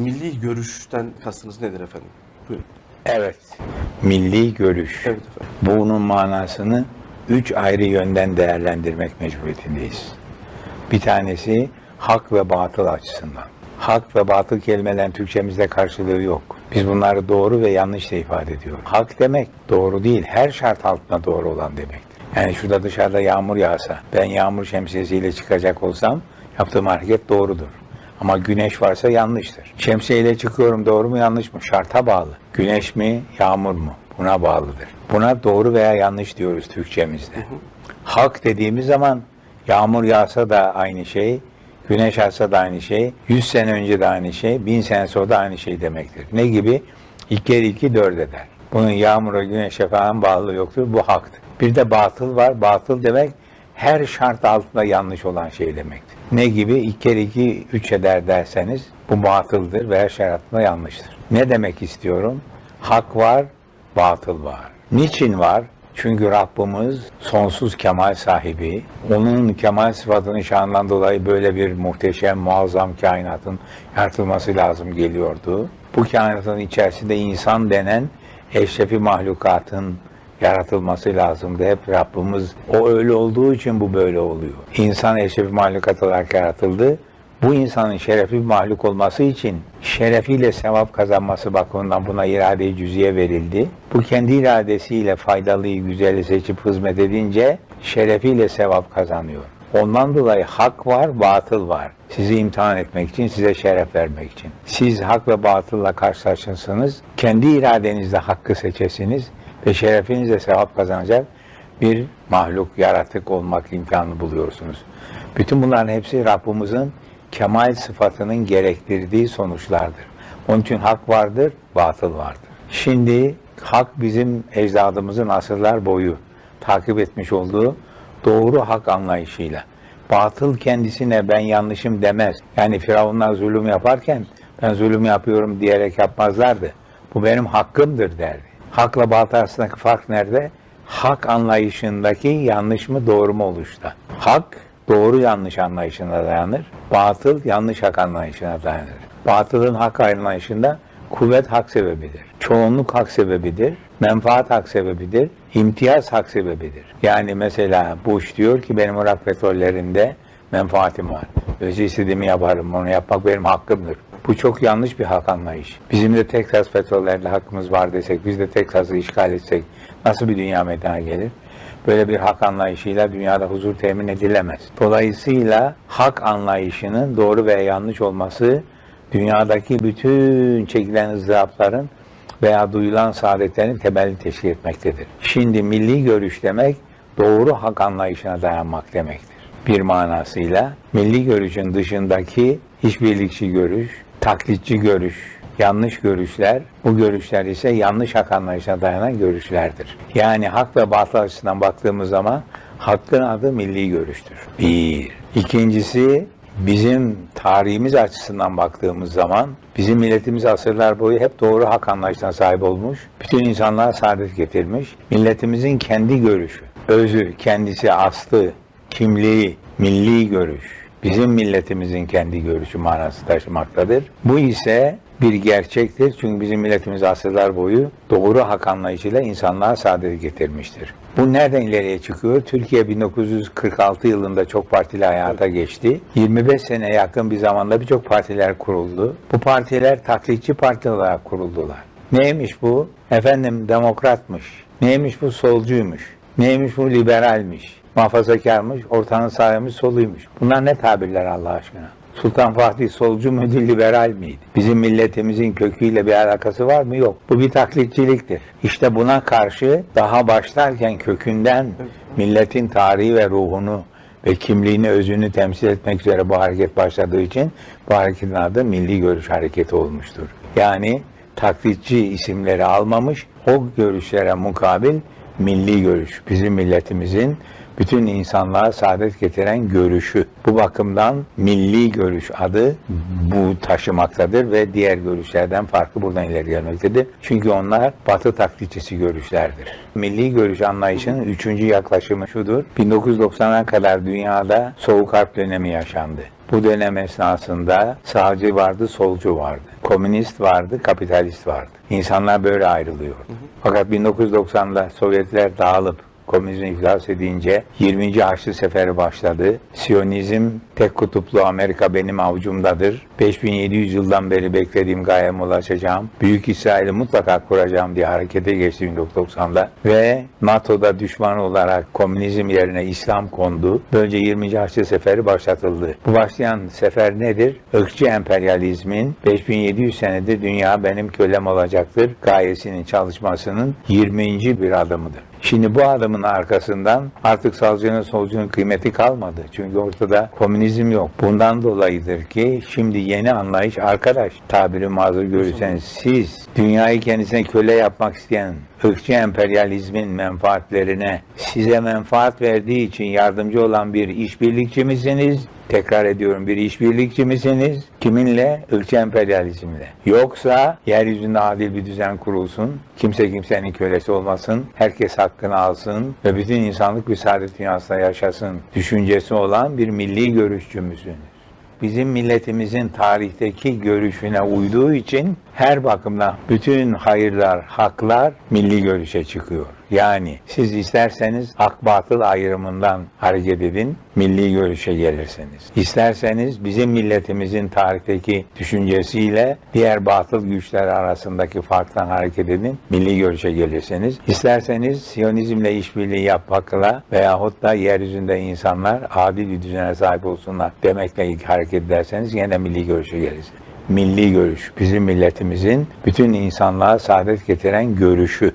Milli görüşten kastınız nedir efendim? Buyurun. Evet. Milli görüş. Evet efendim. Bunun manasını üç ayrı yönden değerlendirmek mecburiyetindeyiz. Bir tanesi hak ve batıl açısından. Hak ve batıl kelimelerin Türkçemizde karşılığı yok. Biz bunları doğru ve yanlış da ifade ediyoruz. Hak demek doğru değil, her şart altında doğru olan demektir. Yani şurada dışarıda yağmur yağsa, ben yağmur şemsiyesiyle çıkacak olsam yaptığım hareket doğrudur. Ama güneş varsa yanlıştır. Şemsiyeyle çıkıyorum doğru mu yanlış mı? Şarta bağlı. Güneş mi yağmur mu? Buna bağlıdır. Buna doğru veya yanlış diyoruz Türkçemizde. Hak dediğimiz zaman yağmur yağsa da aynı şey, güneş yağsa da aynı şey, 100 sene önce de aynı şey, 1000 sene sonra da aynı şey demektir. Ne gibi? 2 kere 2 4 eder. Bunun yağmura, güneşe falan bağlı yoktur. Bu haktır. Bir de batıl var. Batıl demek her şart altında yanlış olan şey demektir. Ne gibi? 2 kere 2 3 eder derseniz bu batıldır ve her şart altında yanlıştır. Ne demek istiyorum? Hak var, batıl var. Niçin var? Çünkü Rabbimiz sonsuz kemal sahibi. Onun kemal sıfatının şanından dolayı böyle bir muhteşem, muazzam kainatın yaratılması lazım geliyordu. Bu kainatın içerisinde insan denen eşrefi mahlukatın yaratılması lazımdı. Hep Rabbimiz o öyle olduğu için bu böyle oluyor. İnsan eşrefi mahlukat olarak yaratıldı. Bu insanın şerefli bir mahluk olması için şerefiyle sevap kazanması bakımından buna irade-i cüziye verildi. Bu kendi iradesiyle faydalıyı, güzeli seçip hizmet edince şerefiyle sevap kazanıyor. Ondan dolayı hak var, batıl var. Sizi imtihan etmek için, size şeref vermek için. Siz hak ve batılla karşılaşırsınız, kendi iradenizle hakkı seçesiniz ve şerefinizle sevap kazanacak bir mahluk, yaratık olmak imkanı buluyorsunuz. Bütün bunların hepsi Rabbimizin kemal sıfatının gerektirdiği sonuçlardır. Onun için hak vardır, batıl vardır. Şimdi hak bizim ecdadımızın asırlar boyu takip etmiş olduğu doğru hak anlayışıyla. Batıl kendisine ben yanlışım demez. Yani Firavunlar zulüm yaparken ben zulüm yapıyorum diyerek yapmazlardı. Bu benim hakkımdır derdi. Hakla batıl arasındaki fark nerede? Hak anlayışındaki yanlış mı doğru mu oluşta. Hak doğru yanlış anlayışına dayanır. Batıl yanlış hak anlayışına dayanır. Batılın hak anlayışında kuvvet hak sebebidir. Çoğunluk hak sebebidir. Menfaat hak sebebidir. imtiyaz hak sebebidir. Yani mesela Bush diyor ki benim Irak petrollerinde menfaatim var. Özü istediğimi yaparım. Onu yapmak benim hakkımdır. Bu çok yanlış bir hak anlayışı. Bizim de Texas petrollerinde hakkımız var desek, biz de Texas'ı işgal etsek nasıl bir dünya meydana gelir? Böyle bir hak anlayışıyla dünyada huzur temin edilemez. Dolayısıyla hak anlayışının doğru veya yanlış olması dünyadaki bütün çekilen ızdırapların veya duyulan saadetlerin temelini teşkil etmektedir. Şimdi milli görüş demek doğru hak anlayışına dayanmak demektir. Bir manasıyla milli görüşün dışındaki işbirlikçi görüş, taklitçi görüş, yanlış görüşler, bu görüşler ise yanlış hak anlayışına dayanan görüşlerdir. Yani hak ve batıl açısından baktığımız zaman hakkın adı milli görüştür. Bir. İkincisi bizim tarihimiz açısından baktığımız zaman bizim milletimiz asırlar boyu hep doğru hak anlayışına sahip olmuş. Bütün insanlığa saadet getirmiş. Milletimizin kendi görüşü, özü, kendisi, aslı, kimliği, milli görüş bizim milletimizin kendi görüşü manası taşımaktadır. Bu ise bir gerçektir. Çünkü bizim milletimiz asırlar boyu doğru hak anlayışıyla insanlığa saadet getirmiştir. Bu nereden ileriye çıkıyor? Türkiye 1946 yılında çok partili hayata geçti. 25 sene yakın bir zamanda birçok partiler kuruldu. Bu partiler taklitçi parti olarak kuruldular. Neymiş bu? Efendim demokratmış. Neymiş bu? Solcuymuş. Neymiş bu? Liberalmiş. Muhafazakarmış, ortanın sağıymış, soluymuş. Bunlar ne tabirler Allah aşkına? Sultan Fatih solcu muydu, liberal miydi? Bizim milletimizin köküyle bir alakası var mı? Yok. Bu bir taklitçiliktir. İşte buna karşı daha başlarken kökünden milletin tarihi ve ruhunu ve kimliğini, özünü temsil etmek üzere bu hareket başladığı için bu hareketin adı Milli Görüş Hareketi olmuştur. Yani taklitçi isimleri almamış, o görüşlere mukabil milli görüş, bizim milletimizin bütün insanlığa saadet getiren görüşü. Bu bakımdan milli görüş adı bu taşımaktadır ve diğer görüşlerden farklı buradan ileri gelmektedir. Çünkü onlar batı taklitçisi görüşlerdir. Milli görüş anlayışının üçüncü yaklaşımı şudur. 1990'a kadar dünyada soğuk harp dönemi yaşandı. Bu dönem esnasında sağcı vardı, solcu vardı. Komünist vardı, kapitalist vardı. İnsanlar böyle ayrılıyordu. Fakat 1990'da Sovyetler dağılıp komünizm iflas edince 20. Haçlı Seferi başladı. Siyonizm tek kutuplu Amerika benim avucumdadır. 5700 yıldan beri beklediğim gayeme ulaşacağım. Büyük İsrail'i mutlaka kuracağım diye harekete geçti 1990'da. Ve NATO'da düşman olarak komünizm yerine İslam kondu. Böylece 20. Haçlı Seferi başlatıldı. Bu başlayan sefer nedir? Irkçı emperyalizmin 5700 senedir dünya benim kölem olacaktır gayesinin çalışmasının 20. bir adımıdır. Şimdi bu adımın arkasından artık sağcının solcunun kıymeti kalmadı. Çünkü ortada komünizm yok. Bundan dolayıdır ki şimdi yeni anlayış arkadaş tabiri mazur görürseniz siz dünyayı kendisine köle yapmak isteyen ırkçı emperyalizmin menfaatlerine size menfaat verdiği için yardımcı olan bir işbirlikçi misiniz? Tekrar ediyorum bir işbirlikçi misiniz? Kiminle? Irkçı emperyalizmle. Yoksa yeryüzünde adil bir düzen kurulsun, kimse kimsenin kölesi olmasın, herkes hakkını alsın ve bütün insanlık bir saadet dünyasında yaşasın düşüncesi olan bir milli görüşçü müsünüz? bizim milletimizin tarihteki görüşüne uyduğu için her bakımdan bütün hayırlar, haklar milli görüşe çıkıyor. Yani siz isterseniz hak batıl ayrımından hareket edin, milli görüşe gelirsiniz. İsterseniz bizim milletimizin tarihteki düşüncesiyle diğer batıl güçler arasındaki farktan hareket edin, milli görüşe gelirsiniz. İsterseniz Siyonizmle işbirliği yapmakla veyahut da yeryüzünde insanlar adil bir düzene sahip olsunlar demekle hareket ederseniz yine milli görüşe gelirsiniz milli görüş, bizim milletimizin bütün insanlığa saadet getiren görüşü.